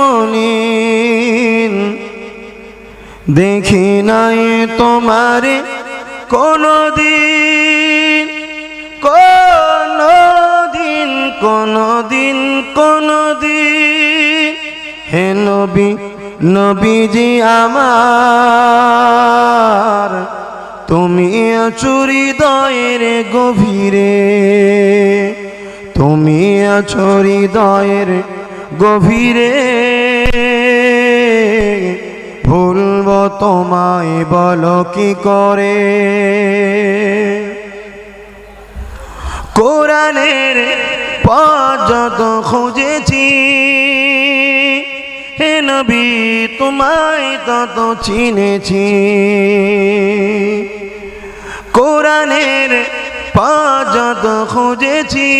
অমলিন দেখি নাই তোমারে কোনো দিন কোনো দিন কোনো দিন কোনো দিন হে নবী, নবীজি আমার, তুমি চুরি দয়ের গভীরে, তুমি চুরি দয়ের গভীরে। তোমায় বলো কি করে? কোরআনের পর্যত খুঁজেছি। হে নবী, তোমায় তত চিনেছি। কোরআনের পর্যত খুঁজেছি।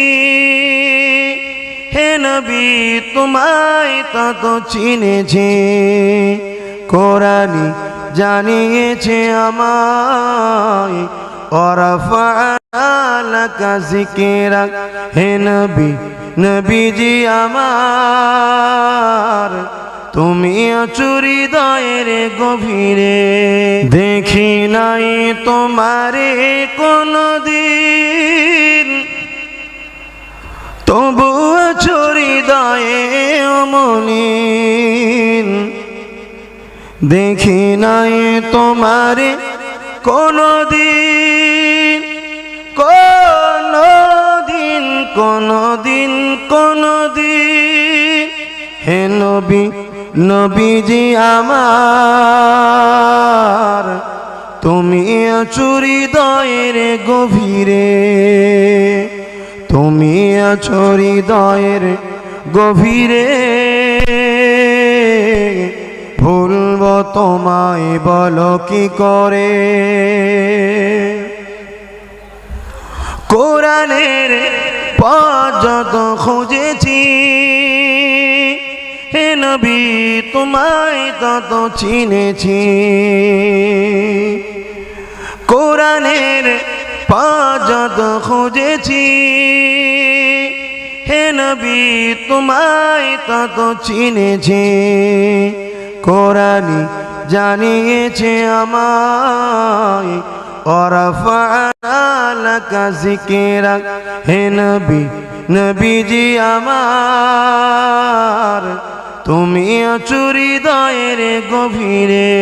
হে নবী, তোমায় তত চিনেছি। কোরআনি জানিয়েছে আমায় ওরফালাকা জিকিরা হে নবী, নবীজি আমার, তুমি চুরি দয়ের গভীরে। দেখি নাই তোমারে কোনো দিন তবু চুরি দয়ে অমলিন দেখি নাই তোমারে কোনো দিন কোনো দিন দিন দিন হে নবী, নবীজি আমার, তুমি চুরি দয়ের গভীরে। তুমি চুরি দয়ের গভীরে। ভুলব তোমায় বলো কি করে? কোরআনের পর্যত খুঁজেছি। হে নবী, তোমায় তত চিনেছি। কোরআনের পর্যত খুঁজেছি। হে নবী, তোমায় তত চিনেছি। কোরআনি জানিয়েছে আমায় হে নবী নবীজি আমার তুমি চুরি দয়ের গভীরে।